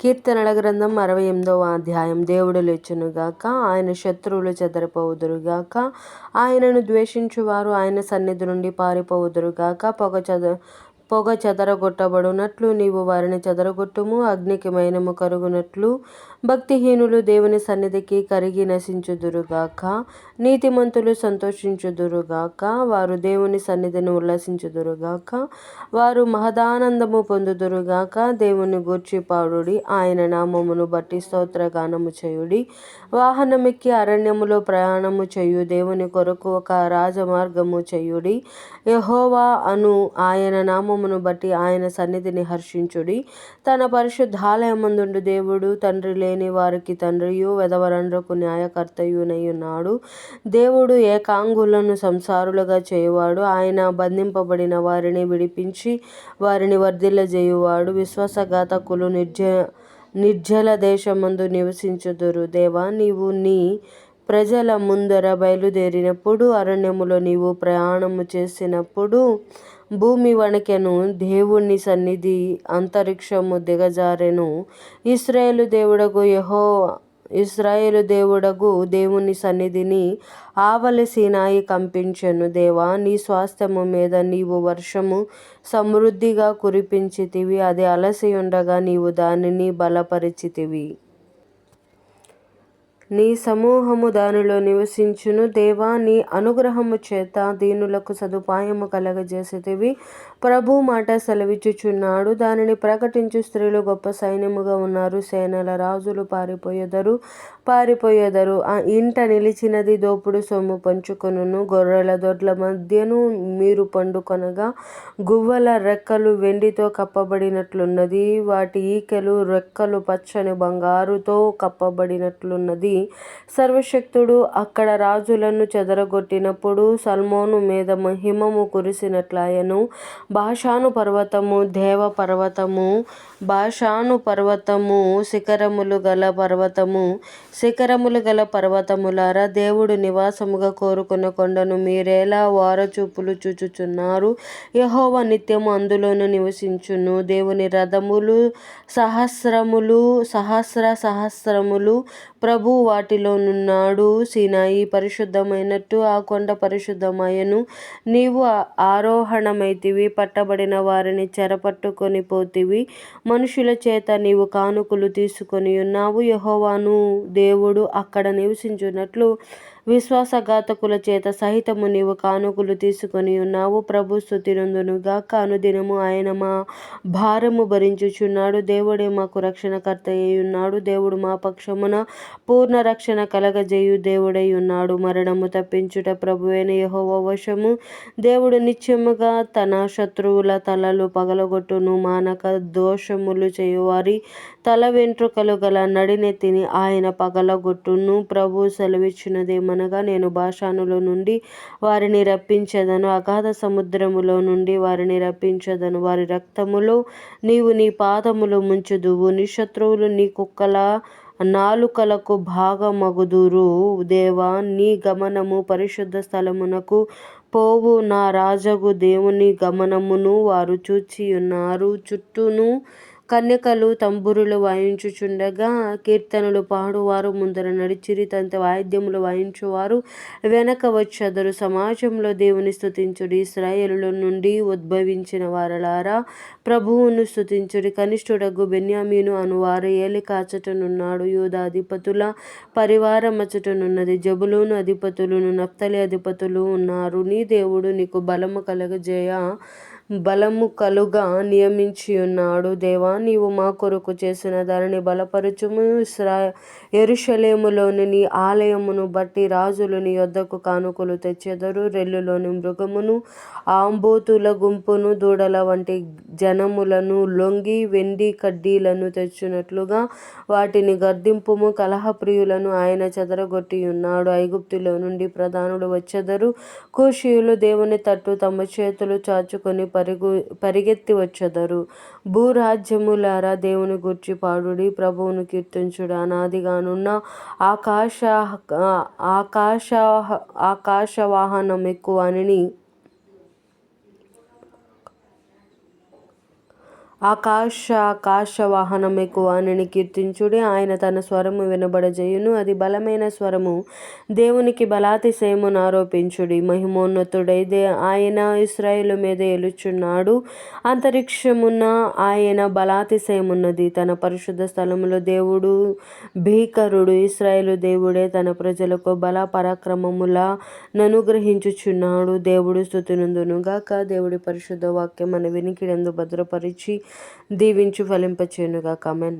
కీర్తనల గ్రంథం అరవై ఎనిమిదవ అధ్యాయం. దేవుడు లేచునుగాక ఆయన శత్రువులు చెదరిపోవుదురుగాక ఆయనను ద్వేషించువారు ఆయన సన్నిధి నుండి పారిపోవుదురుగాక పొగ చద పొగ చెదరగొట్టబడినట్లు నీవు వారిని చెదరగొట్టుము అగ్నికి మైనము కరుగునట్లు భక్తిహీనులు దేవుని సన్నిధికి కరిగి నశించుదురుగాక నీతిమంతులు సంతోషించుదురుగాక వారు దేవుని సన్నిధిని ఉల్లసించుదురుగాక వారు మహదానందము పొందుదురుగాక దేవుని గూర్చి పాడుడి ఆయన నామమును బట్టి స్తోత్రగానము చేయుడి. వాహనమెక్కి అరణ్యములో ప్రయాణము చేయు దేవుని కొరకు ఒక రాజమార్గము చేయుడి. యహోవా అను ఆయన నామమును బట్టి ఆయన సన్నిధిని హర్షించుడి. తన పరిశుద్ధాలయమందుండు దేవుడు తండ్రి లేని వారికి తండ్రియు వెదవరండ్రకు న్యాయకర్తయునయున్నాడు దేవుడు ఏకాంగులను సంసారులుగా చేయువాడు. ఆయన బంధింపబడిన వారిని విడిపించి వారిని వర్ధిల్లజేయువాడు. విశ్వాసఘాతకులు నిర్జ నిర్జల దేశమందు నివసించుదురు. దేవా నీవు నీ ప్రజల ముందర బయలుదేరినప్పుడు అరణ్యములో నీవు ప్రయాణము చేసినప్పుడు భూమి వణకెను దేవుని సన్నిధి అంతరిక్షము దిగజారెను. ఇస్రాయేలు దేవుడగు యహో ఇస్రాయేలు దేవుడగు దేవుని సన్నిధిని ఆవలి సీనాయి కంపించెను. దేవా నీ స్వాస్థ్యము మీద నీవు వర్షము సమృద్ధిగా కురిపించితివి. అది అలసి ఉండగా నీవు దానిని బలపరిచితివి. నీ సమూహము దానిలో నివసించును. దేవా నీ అనుగ్రహము చేత దీనులకు సదుపాయము కలగజేసేటివి. ప్రభు మాట సెలవిచ్చుచున్నాడు. దానిని ప్రకటించు స్త్రీలు గొప్ప సైన్యముగా ఉన్నారు. సేనల రాజులు పారిపోయేదరు పారిపోయేదరు. ఆ ఇంట నిలిచినది దోపుడు సొమ్ము పంచుకొనును. గొర్రెల దొడ్ల మధ్యను మీరు పండుకొనగా గువ్వల రెక్కలు వెండితో కప్పబడినట్లున్నది వాటి ఈకెలు రెక్కలు పచ్చని బంగారుతో కప్పబడినట్లున్నది. సర్వశక్తుడు అక్కడ రాజులను చెదరగొట్టినప్పుడు సల్మోను మీద మహిమము కురిసినట్లయను. భాషాను పర్వతము దేవ పర్వతము భాషాను పర్వతము శిఖరములు గల పర్వతము శిఖరములు గల పర్వతములారా దేవుడు నివాసముగా కోరుకున్న కొండను మీరేలా వారచూపులు చూచుచున్నారు? యహోవ నిత్యము అందులోను నివసించును. దేవుని రథములు సహస్రములు సహస్ర సహస్రములు ప్రభు వాటిలోనున్నాడు. సీనాయి పరిశుద్ధమైనట్టు ఆ కొండ పరిశుద్ధమయను నీవు ఆరోహణమైతివి పట్టబడిన వారిని చెరపట్టుకొని పోతివి. మనుషుల చేత నీవు కానుకలు తీసుకొని ఉన్నావు. యహోవాను దేవుడు అక్కడ నివసించున్నట్లు విశ్వాసఘాతకుల చేత సహితము నీవు కానుకలు తీసుకొని ఉన్నావు. ప్రభు స్థుతినందునుగాక అనుదినము ఆయన మా భారము భరించుచున్నాడు. దేవుడే మాకు రక్షణకర్త అయి ఉన్నాడు. దేవుడు మా పక్షమున పూర్ణ రక్షణ కలగజేయు దేవుడై ఉన్నాడు. మరణము తప్పించుట ప్రభువైన యహోవ వశము. దేవుడు నిత్యముగా తన శత్రువుల తలలు పగలగొట్టును. మానక దోషములు చేయువారి తల వెంట్రుకలు గల నడినెత్తిని ఆయన పగలగొట్టును ప్రభు సెలవిచ్చినదేమనగా నేను భాషానుల నుండి వారిని రప్పించదను. అగాధ సముద్రములో నుండి వారిని రప్పించదను. వారి రక్తములో నీవు నీ పాదములు ముంచుదువు. నీ శత్రువులు నీ కుక్కల నాలుకలకు భాగమగుదురు. దేవా నీ గమనము పరిశుద్ధ స్థలమునకు పోవు. నా రాజగు దేవుని గమనమును వారు చూచి ఉన్నారు చుట్టూను కన్యకలు తంబురులు వాయించుచుండగా కీర్తనలు పాడువారు ముందర నడిచిరి తంత వాయిద్యములు వాయించువారు. వెనక వచ్చదరు సమాజంలో దేవుని స్థుతించుడి ఇస్రాయేలుల నుండి ఉద్భవించిన వారలారా ప్రభువును స్థుతించుడి కనిష్ఠుడగు బెన్యామీను అనువారు ఏలి కాచటనున్నాడు యూద అధిపతుల పరివారమచటనున్నది జబులోను అధిపతులను నప్తలి అధిపతులు ఉన్నారు. నీ దేవుడు నీకు బలము కలగజేయ. బలము కలుగా నియమించి ఉన్నాడు దేవా నీవు మా కొరకు చేసిన దానిని బలపరచుము. ఇస్రా ఎరుషలేములోని నీ ఆలయమును బట్టి రాజులు నీ యొద్దకు కానుకలు తెచ్చెదరు. రెల్లులోని మృగమును ఆంబోతుల గుంపును దూడల వంటి జనములను లొంగి వెండి కడ్డీలను తెచ్చినట్లుగా వాటిని గర్దింపుము కలహప్రియులను ఆయన చెదరగొట్టి ఉన్నాడు ఐగుప్తులో నుండి ప్రధానులు వచ్చెదరు. కూషియులు దేవుని తట్టు తమ చేతులు చాచుకొని పరుగు పరిగెత్తి వచ్చెదరు. భూరాజ్యములారా దేవుని గూర్చి పాడుడి ప్రభువును కీర్తించుడు. అనాదిగానున్న ఆకాశ ఆకాశ ఆకాశవాహనం ఎక్కువ అని ఆకాశ ఆకాశ వాహనమెక్కు వానిని కీర్తించుడి. ఆయన తన స్వరము వినబడజేయును. అది బలమైన స్వరము. దేవునికి బలాతిశయమును ఆరోపించుడి. మహిమోన్నతుడై దే ఆయన ఇస్రాయిల్ మీద ఏలుచున్నాడు. అంతరిక్షమున ఆయన బలాతిశయమున్నది. తన పరిశుద్ధ స్థలములో దేవుడు భీకరుడు ఇస్రాయేలు దేవుడే తన ప్రజలకు బల పరాక్రమముల ననుగ్రహించుచున్నాడు దేవుడు స్థుతినందునుగాక దేవుడి పరిశుద్ధ వాక్యం మన వినికిడందు భద్రపరిచి దీవించు ఫలింపచేయునుగాక. కమెన్